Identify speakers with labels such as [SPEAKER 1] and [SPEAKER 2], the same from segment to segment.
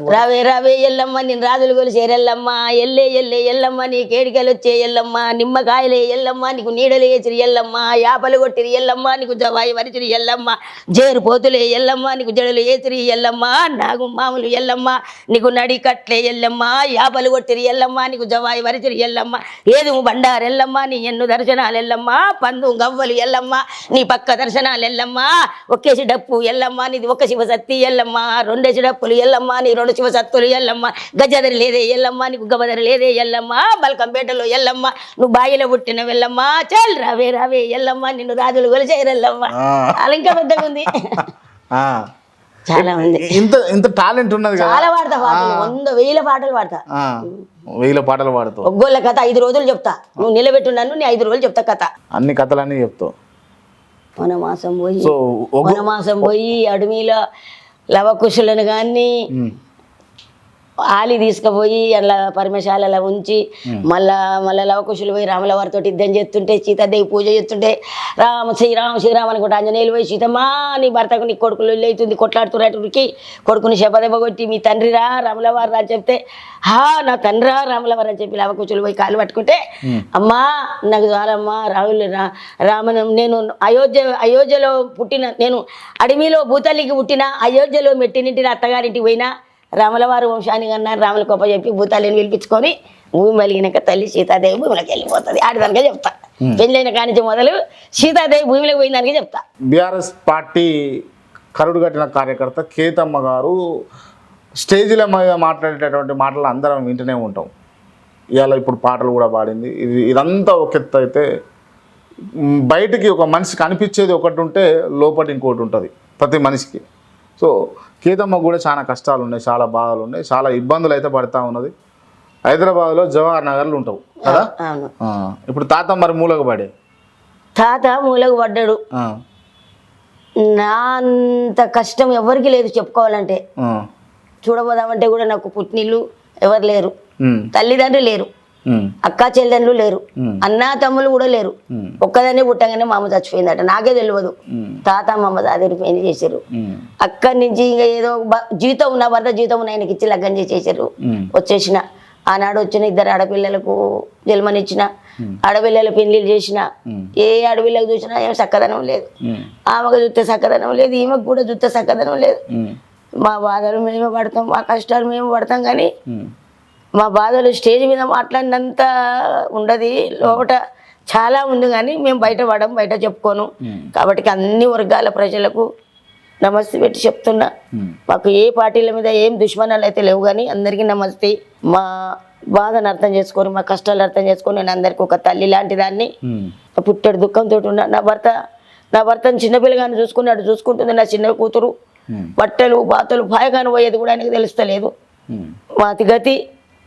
[SPEAKER 1] రావే రావే ఎల్లమ్మ నేను రాజులు కొలిసే ఎల్లమ్మ. ఎల్లే ఎల్లే ఎల్లమ్మ నీ కేడికలు వచ్చే ఎల్లమ్మ. నిమ్మకాయలే ఎల్లమ్మ నీకు నీడలు వేసిరి ఎల్లమ్మ. యాపలు కొట్టిరి ఎల్లమ్మ నీకు జవాయి వరిచిరి ఎల్లమ్మ. జేరు పోతులే ఎల్లమ్మ నీకు జడలు వేసిరి ఎల్లమ్మ. నాగు మామూలు ఎల్లమ్మ నీకు నడి కట్లే ఎల్లమ్మ. యాపలు కొట్టిరి ఎల్లమ్మ నీకు జవాయి వరిచిరి ఎల్లమ్మ. ఏదు బండారు ఎల్లమ్మ నీ ఎన్ను దర్శనాలు ఎల్లమ్మ. పందు గవ్వలు ఎల్లమ్మ నీ పక్క దర్శనాలు ఎల్లమ్మ. ఒకేసి డప్పు ఎల్లమ్మ నీది ఒక శివసత్తి ఎల్లమ్మ. రెండేసి డప్పులు ఎల్లమ్మ నీ రెండు శివసత్తులు ఎల్లమ్మ. గజదరి లేదే ఎల్లమ్మ నీకు గబదరి లేదే ఎల్లమ్మ. బల్కంపేటలో ఎల్లమ్మ నువ్వు బాయిలో పుట్టిన వెళ్ళమ్మ చల్ రావే రావే ఎల్లమ్మ నిన్ను రాజులు కొలిచేరెల్లమ్మ
[SPEAKER 2] ఆ.
[SPEAKER 1] అలా ఇంకా పెద్దగా ఉంది. చాలా ఉంది.
[SPEAKER 2] ఇంత ఇంత టాలెంట్ ఉన్నది
[SPEAKER 1] చాలా పాడతా పాటలు వంద వేల పాటలు పాడతా.
[SPEAKER 2] వేల పాటలు పాడుతావు
[SPEAKER 1] ఒగ్గోళ్ళ కథ ఐదు రోజులు చెప్తా. నువ్వు నిలబెట్టు నన్ను నేను ఐదు రోజులు చెప్తా కథ.
[SPEAKER 2] అన్ని కథలన్నీ చెప్తావు.
[SPEAKER 1] వనమాసం పోయి వనమాసం పోయి అడవిలో లవకుశులను కానీ. ఆలి తీసుకుపోయి అలా పరమశాలలో ఉంచి మళ్ళా మళ్ళా లవకుశులు పోయి రాముల వారితో యుద్ధం చేస్తుంటే సీతాదేవి పూజ చేస్తుంటే రామ శ్రీరామ శ్రీరామ అనుకుంటే ఆంజనేయులు పోయి సీతమ్మా నీ భర్తకు నీ కొడుకులు అవుతుంది కొట్లాడుతున్నట్టుకి కొడుకుని శపదెబ్బ కొట్టి మీ తండ్రి రా రాముల వారు రా అని చెప్తే హా నా తండ్రి రా రాముల వారు అని చెప్పి లవకుశులు పోయి కాలు పట్టుకుంటే అమ్మా నాకు చాలమ్మా రాహుల్ రా రామను నేను అయోధ్య అయోధ్యలో పుట్టిన నేను అడవిలో భూతల్లికి పుట్టిన అయోధ్యలో మెట్టినింటిని అత్తగారింటికి పోయినా రాములవారి వంశాన్ని కన్నా రాముల గొప్ప చెప్పి భూతాలను పిలిపించుకొని భూమి మలిగినాక తల్లి సీతాదేవి భూమిలోకి వెళ్ళిపోతుంది. ఆడదానికే చెప్తా. పెళ్ళైన కానించి మొదలు సీతాదేవి భూమిలోకి పోయిందానికే చెప్తా.
[SPEAKER 2] బీఆర్ఎస్ పార్టీ కరుడు కట్టిన కార్యకర్త కేతమ్మ గారు స్టేజీల మీద మాట్లాడేటటువంటి మాటలు అందరం వింటూనే ఉంటాం. ఇవాళ ఇప్పుడు పాటలు కూడా పాడింది. ఇది ఇదంతా ఒక ఎత్తు అయితే బయటికి ఒక మనిషికి అనిపించేది ఒకటి ఉంటే లోపల ఇంకోటి ఉంటుంది. ప్రతి మనిషికి. సో కేతమ్మ కూడా చాలా కష్టాలు ఉన్నాయి చాలా బాధలు ఉన్నాయి చాలా ఇబ్బందులు అయితే పడతా ఉన్నది. హైదరాబాద్లో జవహర్ నగర్లు ఉంటావు కదా? ఇప్పుడు తాత మరి మూలకు పడే?
[SPEAKER 1] తాత మూలకు పడ్డాడు. నా అంత కష్టం ఎవరికి లేదు చెప్పుకోవాలంటే. చూడబోదామంటే కూడా నాకు పుట్టినిల్లు ఎవరు లేరు. తల్లిదండ్రులు లేరు. అక్క చెల్లెండ్రు లేరు. అన్నా తమ్ములు కూడా లేరు.
[SPEAKER 2] ఉమ్.
[SPEAKER 1] ఒక్కదాన్ని పుట్టగానే మా అమ్మ చచ్చిపోయిందట. నాకే తెలియదు. తాత మా అమ్మ దాదిరి పెళ్ళి చేశారు? అక్కడి నుంచి ఇంకా ఏదో జీతం ఉన్న భర్త జీతం ఉన్న ఆయనకి ఇచ్చి లగ్గం చేసేసారు వచ్చేసిన. ఆనాడు వచ్చిన ఇద్దరు ఆడపిల్లలకు జన్మనిచ్చిన. ఆడపిల్లల పెళ్ళిళ్ళు చేసిన. ఏ ఆడపిల్లకు చూసినా ఏం చక్కదనం లేదు. ఆమెకు చూస్తే చక్కదనం లేదు. ఈమెకు కూడా చూస్తే చక్కదనం లేదు. మా బాధలు మేము పడతాం మా కష్టాలు మేము పడతాం కానీ మా బాధలు స్టేజ్ మీద మాట్లాడినంత ఉండదు. లోపట చాలా ఉంది కానీ మేము బయట పడం బయట చెప్పుకోను. కాబట్టి అన్ని వర్గాల ప్రజలకు నమస్తే పెట్టి చెప్తున్నా. మాకు ఏ పార్టీల మీద ఏం దుష్మనాలు అయితే లేవు కానీ అందరికీ నమస్తే. మా బాధను అర్థం చేసుకొని మా కష్టాలు అర్థం చేసుకొని నేను అందరికీ ఒక తల్లి లాంటి దాన్ని పుట్టడు దుఃఖంతో ఉన్నా నా భర్త నా భర్తను చిన్నపిల్లగాని చూసుకున్నాడు చూసుకుంటుంది. నా చిన్న కూతురు బట్టలు బాతలు పాయగాని పోయేది కూడా ఆయనకు తెలుస్తలేదు. మాతి గతి.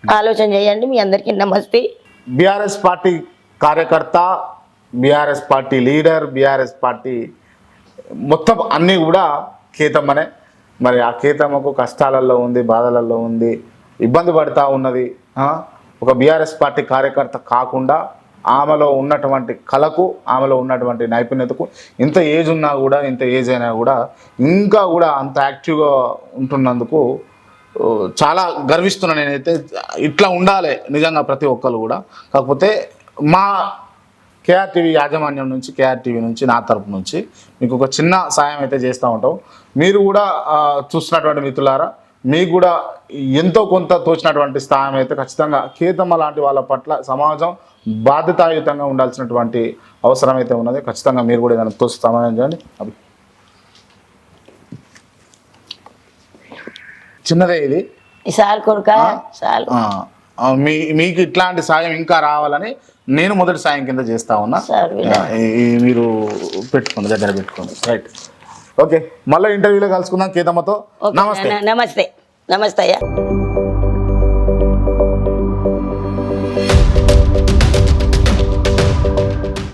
[SPEAKER 1] ఆలోచన చేయండి మీ అందరికీ నమస్తే.
[SPEAKER 2] బీఆర్ఎస్ పార్టీ కార్యకర్త BRS party leader BRS party మొత్తం అన్నీ కూడా కేతమ్మనే మరి ఆ కేతమ్మకు కష్టాలలో ఉంది బాధలలో ఉంది ఇబ్బంది పడుతూ ఉన్నది. ఒక బీఆర్ఎస్ పార్టీ కార్యకర్త కాకుండా ఆమెలో ఉన్నటువంటి కళకు ఆమెలో ఉన్నటువంటి నైపుణ్యతకు ఇంత ఏజ్ ఉన్నా కూడా ఇంత ఏజ్ అయినా కూడా ఇంకా కూడా అంత యాక్టివ్గా ఉంటున్నందుకు చాలా గర్విస్తున్నా నేనైతే. ఇట్లా ఉండాలి నిజంగా ప్రతి ఒక్కరు కూడా. కాకపోతే మా కేఆర్టీవీ యాజమాన్యం నుంచి కేఆర్టీవీ నుంచి నా తరపు నుంచి మీకు ఒక చిన్న సాయం అయితే చేస్తూ ఉంటాం. మీరు కూడా చూస్తున్నటువంటి మిత్రులారా మీకు కూడా ఎంతో కొంత తోచినటువంటి స్థానం అయితే ఖచ్చితంగా కేతమ్మ లాంటి వాళ్ళ పట్ల సమాజం బాధ్యతాయుతంగా ఉండాల్సినటువంటి అవసరం అయితే ఉన్నది. ఖచ్చితంగా మీరు కూడా ఏదైనా తోచి సమాధానం చేయండి అభి. చిన్నదే ఇది?
[SPEAKER 1] సార్ కొడుక సార్.
[SPEAKER 2] మీ మీకు ఇట్లాంటి సాయం ఇంకా రావాలని నేను మొదటి సాయం కింద చేస్తా ఉన్నా. మీరు పెట్టుకోండి దగ్గర పెట్టుకోండి. రైట్ ఓకే మళ్ళీ ఇంటర్వ్యూలో కలుసుకుందాం కేతమ్మతో. నమస్తే.
[SPEAKER 1] నమస్తే. నమస్తే